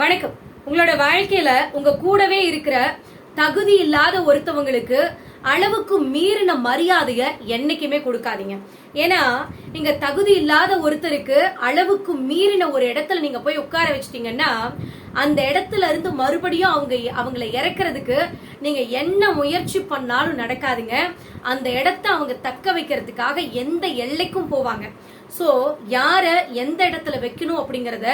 வணக்கம். உங்களோட வாழ்க்கையில உங்க கூடவே இருக்கிற தகுதி இல்லாத ஒருத்தவங்களுக்கு அளவுக்கு மீறின மரியாதைய என்னைக்குமே கொடுக்காதீங்க. ஏன்னா நீங்க தகுதி இல்லாத ஒருத்தருக்கு அளவுக்கு மீறின ஒரு இடத்துல நீங்க போய் உட்கார வச்சிட்டீங்கன்னா அந்த இடத்துல இருந்து மறுபடியும் அவங்க அவங்கள இறக்குறதுக்கு நீங்க என்ன முயற்சி பண்ணாலும் நடக்காதுங்க. அந்த இடத்த அவங்க தக்க வைக்கிறதுக்காக எந்த எல்லைக்கும் போவாங்க. சோ யார எந்த இடத்துல வைக்கணும் அப்படிங்கறத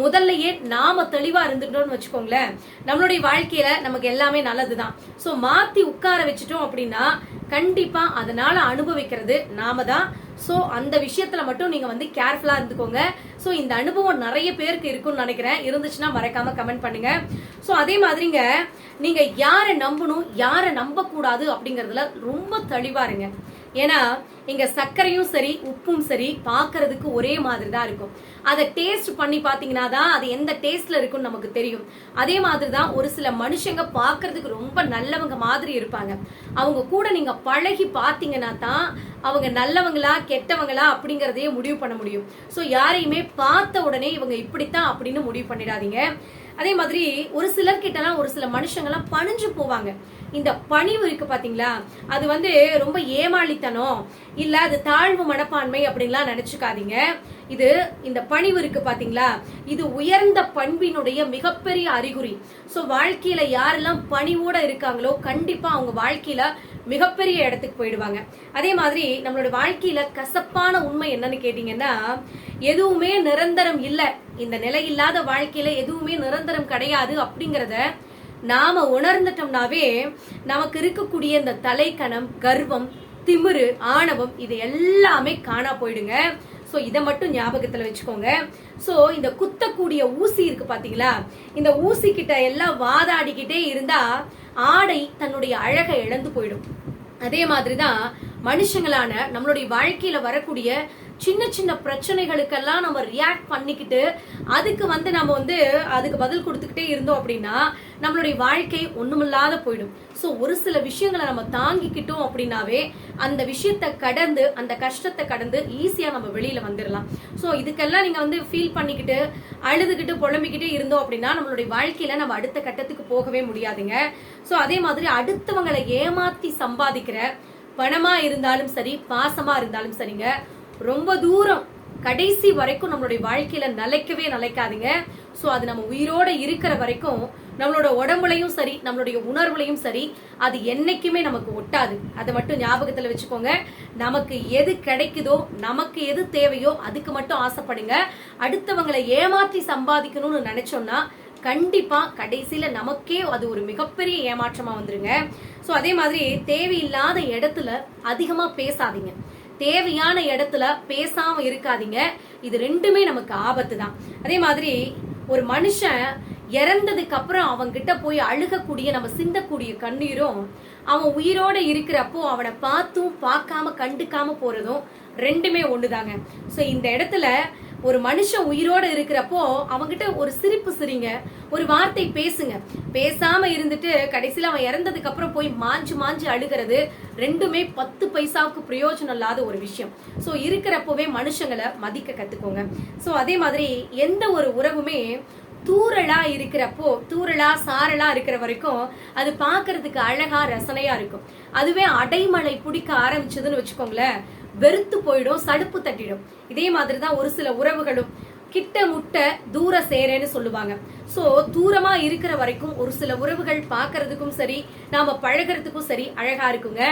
முதல்லயே நாம தெளிவா இருந்துட்டோம்னு வச்சுக்கோங்களேன். நம்மளுடைய வாழ்க்கையில நமக்கு எல்லாமே நல்லதுதான். சோ மாத்தி உட்கார வச்சுட்டோம் அப்படின்னா கண்டிப்பா அதனால அனுபவிக்கிறது நாம தான். சோ அந்த விஷயத்துல மட்டும் நீங்க வந்து கேர்ஃபுல்லா இருந்துக்கோங்க. சோ இந்த அனுபவம் நிறைய பேருக்கு இருக்கும்னு நினைக்கிறேன். இருந்துச்சுன்னா மறக்காம கமெண்ட் பண்ணுங்க. சோ அதே மாதிரிங்க நீங்க யாரை நம்பணும் யாரை நம்ப கூடாது அப்படிங்கறதுல ரொம்ப தெளிவா இருங்க. ஏன்னா இங்க சர்க்கரையும் சரி உப்பும் சரி பார்க்கறதுக்கு ஒரே மாதிரி தான் இருக்கும். அதை டேஸ்ட் பண்ணி பார்த்தீங்கன்னா தான் அது எந்த டேஸ்ட்ல இருக்கும்னு நமக்கு தெரியும். அதே மாதிரி தான் ஒரு சில மனுஷங்க பார்க்கறதுக்கு ரொம்ப நல்லவங்க மாதிரி இருப்பாங்க. அவங்க கூட நீங்க பழகி பார்த்தீங்கன்னா தான் அவங்க நல்லவங்களா கெட்டவங்களா அப்படிங்கறதையே முடிவு பண்ண முடியும். ஸோ யாரையுமே பார்த்த உடனே இவங்க இப்படித்தான் அப்படின்னு முடிவு பண்ணிடாதீங்க. அதே மாதிரி ஒரு சிலர்கிட்டலாம் ஒரு சில மனுஷங்கள்லாம் பணிஞ்சு போவாங்க. இந்த பணிவு இருக்கு பாத்தீங்களா அது வந்து ரொம்ப ஏமாளித்தனம் இல்ல அது தாழ்வு மனப்பான்மை அப்படின்லாம் நினைச்சுக்காதீங்க. இது இந்த பணிவு இருக்கு பாத்தீங்களா? இது உயர்ந்த பண்பினுடைய மிகப்பெரிய அறிகுறி. ஸோ வாழ்க்கையில யாரெல்லாம் பணிவோட இருக்காங்களோ கண்டிப்பா அவங்க வாழ்க்கையில மிகப்பெரிய இடத்துக்கு போயிடுவாங்க. அதே மாதிரி நம்மளோட வாழ்க்கையில கசப்பான உண்மை என்னன்னு கேட்டீங்கன்னா எதுவுமே நிரந்தரம் இல்லை. இந்த நிலை இல்லாத வாழ்க்கையில எதுவுமே நிரந்தரம் கிடையாது அப்படிங்கறத நாம உணர்ந்துட்டோம்னாவே நமக்கு இருக்கக்கூடிய இந்த தலைக்கணம் கர்வம் திமிரு ஆணவம் இது எல்லாமே காணா போயிடுங்க. ஸோ இதை மட்டும் ஞாபகத்தில் வச்சுக்கோங்க. ஸோ இந்த குத்தக்கூடிய ஊசி இருக்கு பார்த்தீங்களா இந்த ஊசி கிட்ட எல்லாம் வாதாடிக்கிட்டே இருந்தா ஆடை தன்னுடைய அழகை இழந்து போயிடும். அதே மாதிரிதான் மனுஷங்களான நம்மளுடைய வாழ்க்கையில வரக்கூடிய சின்ன சின்ன பிரச்சனைகளுக்கெல்லாம் நம்ம ரியாக்ட் பண்ணிக்கிட்டு அதுக்கு வந்து நம்ம வந்து அதுக்கு பதில் கொடுத்துக்கிட்டே இருந்தோம் அப்படின்னா நம்மளுடைய வாழ்க்கை ஒண்ணுமில்லாத போயிடும். ஸோ ஒரு சில விஷயங்களை நம்ம தாங்கிக்கிட்டோம் அப்படின்னாவே அந்த விஷயத்தை கடந்து அந்த கஷ்டத்தை கடந்து ஈஸியா நம்ம வெளியில வந்துடலாம் ஸோ இதுக்கெல்லாம் நீங்க வந்து ஃபீல் பண்ணிக்கிட்டு அழுதுகிட்டு புலம்பிக்கிட்டே இருந்தோம் அப்படின்னா நம்மளுடைய வாழ்க்கையில நம்ம அடுத்த கட்டத்துக்கு போகவே முடியாதுங்க. ஸோ அதே மாதிரி அடுத்தவங்களை ஏமாத்தி சம்பாதிக்கிற பணமா இருந்தாலும் சரி பாசமா இருந்தாலும் சரிங்க. ரொம்ப தூரம் கடைசி வரைக்கும் நம்மளுடைய வாழ்க்கையில நிலைக்கவே நிலைக்காதுங்க. ஸோ அது நம்ம உயிரோட இருக்கிற வரைக்கும் நம்மளோட உடம்புலையும் சரி நம்மளுடைய உணர்வுலையும் சரி அது என்னைக்குமே நமக்கு ஒட்டாது. அதை மட்டும் ஞாபகத்துல வச்சுக்கோங்க. நமக்கு எது கிடைக்குதோ நமக்கு எது தேவையோ அதுக்கு மட்டும் ஆசைப்படுங்க. அடுத்தவங்களை ஏமாற்றி சம்பாதிக்கணும்னு நினைச்சோம்னா கண்டிப்பா கடைசியில நமக்கே அது ஒரு மிகப்பெரிய ஏமாற்றமா வந்துருங்க. ஸோ அதே மாதிரி தேவையில்லாத இடத்துல அதிகமா பேசாதீங்க. தேவையான இடத்துல பேசாம இருக்காதீங்க. இது ரெண்டுமே நமக்கு ஆபத்து தான் அதே மாதிரி ஒரு மனுஷன் இறந்ததுக்கு அப்புறம் அவன்கிட்ட போய் அழுகக்கூடிய நம்ம சிந்தக்கூடிய கண்ணீரும் அவன் உயிரோட இருக்கிறப்போ அவனை பார்த்தும் பார்க்காம கண்டுக்காம போறதும் ரெண்டுமே ஒண்ணுதாங்க. சோ இந்த இடத்துல ஒரு மனுஷன் உயிரோட இருக்கிறப்போ அவங்கிட்ட ஒரு சிரிப்பு சிரிங்க ஒரு வார்த்தை பேசுங்க. பேசாம இருந்துட்டு கடைசியில் அவன் இறந்ததுக்கு அப்புறம் போய் மாஞ்சு மாஞ்சு அழுகிறது ரெண்டுமே பத்து பைசாவுக்கு பிரயோஜனம் இல்லாத ஒரு விஷயம். ஸோ இருக்கிறப்பவே மனுஷங்களை மதிக்க கத்துக்கோங்க. ஸோ அதே மாதிரி எந்த ஒரு உறவுமே தூரலா இருக்கிறப்போ தூரலா சாரலா இருக்கிற வரைக்கும் அது பாக்குறதுக்கு அழகா ரசனையா இருக்கும். அதுவே அடைமலை பிடிக்க ஆரம்பிச்சதுன்னு வச்சுக்கோங்களேன். வெறுத்து போயிடும் சடுப்பு தட்டிடும். இதே மாதிரி தான் ஒரு சில உறவுகளும் கிட்ட முட்ட தூர சேரேன்னு சொல்லுவாங்க. சோ தூரமா இருக்கிற வரைக்கும் ஒரு சில உறவுகள் பாக்குறதுக்கும் சரி நாம பழகிறதுக்கும் சரி அழகா இருக்குங்க.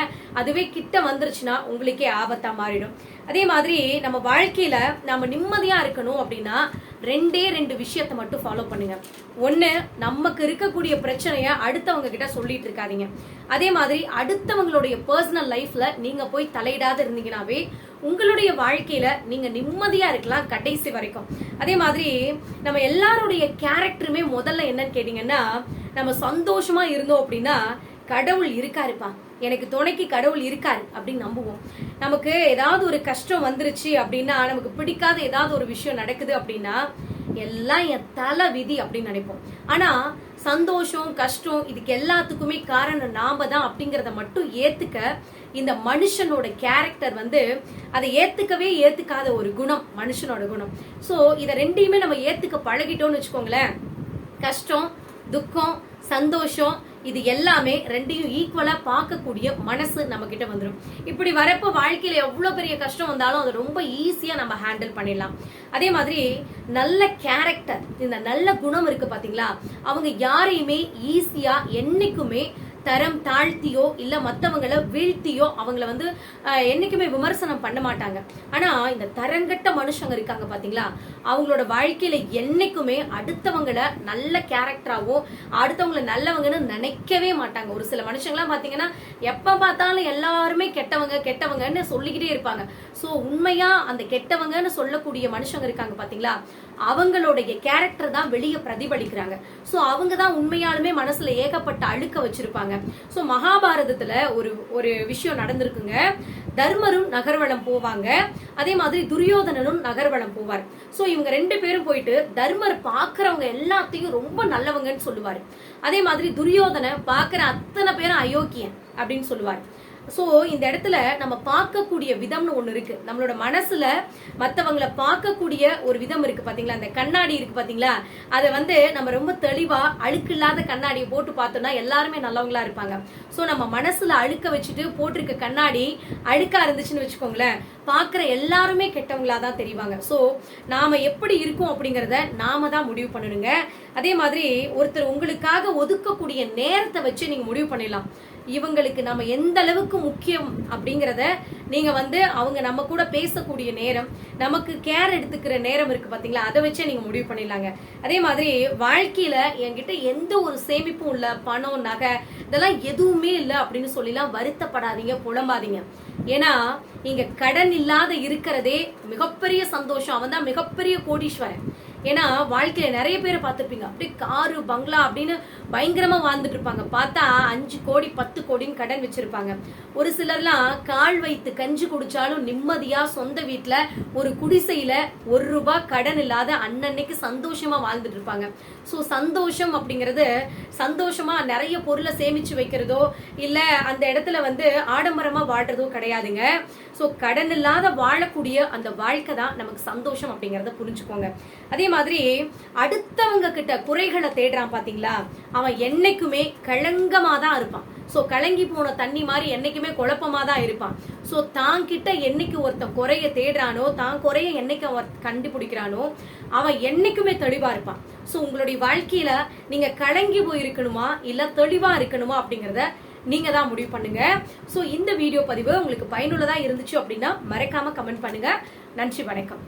அதுவே கிட்ட வந்துருச்சுன்னா உங்களுக்கே ஆபத்தா மாறிடும். அதே மாதிரி நம்ம வாழ்க்கையில நாம நிம்மதியா இருக்கணும் அப்படின்னா ரெண்டே ரெண்டு விஷயத்த மட்டும் ஃபாலோ பண்ணுங்க. ஒண்ணு நமக்கு இருக்கக்கூடிய பிரச்சனைய அடுத்தவங்க கிட்ட சொல்லிட்டு இருக்காதீங்க. அதே மாதிரி அடுத்தவங்களுடைய பர்சனல் லைஃப்ல நீங்க போய் தலையிடாத இருந்தீங்கன்னாவே உங்களுடைய வாழ்க்கையில நீங்க நிம்மதியா இருக்கலாம் கடைசி வரைக்கும். அதே மாதிரி நம்ம எல்லாருடைய கேரக்டருமே முதல்ல என்னன்னு கேட்டீங்கன்னா நம்ம சந்தோஷமா இருந்தோம் அப்படின்னா கடவுள் இருக்காருப்பா. எனக்கு துணைக்கு கடவுள் இருக்காரு அப்படின்னு நம்புவோம். நமக்கு ஏதாவது ஒரு கஷ்டம் வந்துருச்சு அப்படின்னா நமக்கு பிடிக்காத ஏதாவது ஒரு விஷயம் நடக்குது அப்படின்னா எல்லாம் என் தலை விதி அப்படின்னு நினைப்போம். ஆனா சந்தோஷம் கஷ்டம் இதுக்கு எல்லாத்துக்குமே காரணம் நாம தான் அப்படிங்கறத மட்டும் ஏத்துக்க இந்த மனுஷனோட கேரக்டர் வந்து அதை ஏத்துக்கவே ஏத்துக்காத ஒரு குணம் மனுஷனோட குணம். சோ இத ரெண்டையுமே நம்ம ஏத்துக்க பழகிட்டோம்னு வச்சுக்கோங்களேன். கஷ்டம் துக்கம் சந்தோஷம் இது எல்லாமே ரெண்டையும் ஈக்குவலா பார்க்கக்கூடிய மனசு நம்ம கிட்ட வந்துடும் இப்படி வரப்ப வாழ்க்கையில எவ்வளவு பெரிய கஷ்டம் வந்தாலும் அதை ரொம்ப ஈஸியா நம்ம ஹேண்டில் பண்ணிடலாம். அதே மாதிரி நல்ல கேரக்டர் இந்த நல்ல குணம் இருக்கு பாத்தீங்களா? அவங்க யாரையுமே ஈஸியா என்னைக்குமே தரம் தாழ்த்தியோ இல்ல மத்தவங்கள வீழ்த்தியோ அவங்கள வந்து என்றைக்குமே என்னைக்குமே விமர்சனம் பண்ண மாட்டாங்க. ஆனா இந்த தரங்கட்ட மனுஷங்க இருக்காங்க பாத்தீங்களா? அவங்களோட வாழ்க்கையில என்னைக்குமே அடுத்தவங்கள நல்ல கேரக்டராகவும் அடுத்தவங்கள நல்லவங்கன்னு நினைக்கவே மாட்டாங்க. ஒரு சில மனுஷங்களாம் பாத்தீங்கன்னா எப்ப பார்த்தாலும் எல்லாருமே கெட்டவங்க கெட்டவங்கன்னு சொல்லிக்கிட்டே இருப்பாங்க. சோ உண்மையா அந்த கெட்டவங்கன்னு சொல்லக்கூடிய மனுஷங்க இருக்காங்க பாத்தீங்களா? அவங்களுடைய கேரக்டர் தான் வெளியே பிரதிபலிக்கிறாங்க. ஸோ அவங்க தான் உண்மையாலுமே மனசுல ஏகப்பட்ட அழுக்க வச்சிருப்பாங்க. ஸோ மகாபாரதத்துல ஒரு ஒரு விஷயம் நடந்திருக்குங்க. தர்மரும் நகர்வலம் போவாங்க. அதே மாதிரி துரியோதனனும் நகர்வலம் போவார். ஸோ இவங்க ரெண்டு பேரும் போயிட்டு தர்மர் பார்க்கறவங்க எல்லாத்தையும் ரொம்ப நல்லவங்கன்னு சொல்லுவாரு. அதே மாதிரி துரியோதனை பார்க்குற அத்தனை பேரும் அயோக்கியன் அப்படின்னு சொல்லுவார். ஸோ இந்த இடத்துல நம்ம பார்க்கக்கூடிய விதம்னு ஒன்று இருக்கு. நம்மளோட மனசுல மற்றவங்களை பார்க்கக்கூடிய ஒரு விதம் இருக்கு. பாத்தீங்களா? அந்த கண்ணாடி இருக்கு பாத்தீங்களா? அதை வந்து நம்ம ரொம்ப தெளிவா அழுக்கு இல்லாத கண்ணாடியை போட்டு பார்த்தோம்னா எல்லாருமே நல்லவங்களா இருப்பாங்க. ஸோ நம்ம மனசுல அழுக்க வச்சுட்டு போட்டிருக்க கண்ணாடி அழுக்கா இருந்துச்சுன்னு வச்சுக்கோங்களேன். பார்க்குற எல்லாருமே கெட்டவங்களா தான் தெரிவாங்க. ஸோ நாம எப்படி இருக்கோம் அப்படிங்கிறத நாம தான் முடிவு பண்ணணுங்க. அதே மாதிரி ஒருத்தர் உங்களுக்காக ஒதுக்கக்கூடிய நேரத்தை வச்சு நீங்க முடிவு பண்ணிடலாம். இவங்களுக்கு நம்ம எந்த அளவுக்கு முக்கியம் அப்படிங்கிறத நீங்க வந்து அவங்க நம்ம கூட பேசக்கூடிய நேரம் நமக்கு கேர் எடுத்துக்கிற நேரம் இருக்கு பார்த்தீங்களா அதை வச்சே நீங்க முடிவு பண்ணிடலாங்க. அதே மாதிரி வாழ்க்கையில என்கிட்ட எந்த ஒரு சேமிப்பும் இல்லை பணம் நகை இதெல்லாம் எதுவுமே இல்லை அப்படின்னு சொல்லிலாம் வருத்தப்படாதீங்க புலம்பாதீங்க. ஏன்னா நீங்க கடன் இல்லாத இருக்கிறதே மிகப்பெரிய சந்தோஷம். அவன் தான் மிகப்பெரிய கோடீஸ்வரன். ஏன்னா வாழ்க்கையில நிறைய பேரை பார்த்துருப்பீங்க. அப்படியே காரு பங்களா அப்படின்னு பயங்கரமா வாழ்ந்துட்டு இருப்பாங்க. பார்த்தா அஞ்சு கோடி பத்து கோடின்னு கடன் வச்சிருப்பாங்க. ஒரு சிலர்லாம் கால் வைத்து கஞ்சி குடிச்சாலும் நிம்மதியா சொந்த வீட்டுல ஒரு குடிசையில ஒரு ரூபாய் கடன் இல்லாத அன்னன்னைக்கு சந்தோஷமா வாழ்ந்துட்டு இருப்பாங்க. ஸோ சந்தோஷம் அப்படிங்கிறது சந்தோஷமா நிறைய பொருளை சேமிச்சு வைக்கிறதோ இல்ல அந்த இடத்துல வந்து ஆடம்பரமா வாழ்றதோ கிடையாதுங்க. ஸோ கடன் இல்லாத வாழக்கூடிய அந்த வாழ்க்கை தான் நமக்கு சந்தோஷம் அப்படிங்கறத புரிஞ்சுக்கோங்க. அதே மாதிரி அடுத்தவங்க கிட்ட குறைகளை தேடுறான் பாத்தீங்களா? அவன் என்னைக்குமே களங்கமா தான் இருப்பான். சோ கலங்கி போன தண்ணி மாதிரி என்னைக்குமே குழப்பமா தான் இருப்பான். சோ தான் கிட்ட என்னைக்கு ஒருத்தன் குறைய தேடுறானோ தான் குறைய என்னைக்கு அவன் கண்டுபிடிக்கிறானோ அவன் என்னைக்குமே தெளிவா இருப்பான். சோ உங்களுடைய வாழ்க்கையில நீங்க கலங்கி போயிருக்கணுமா இல்லை இல்ல தெளிவா இருக்கணுமா அப்படிங்கறத நீங்க தான் முடிவு பண்ணுங்க. சோ இந்த வீடியோ பதிவு உங்களுக்கு பயனுள்ளதா இருந்துச்சு அப்படின்னா மறக்காம கமெண்ட் பண்ணுங்க. நன்றி வணக்கம்.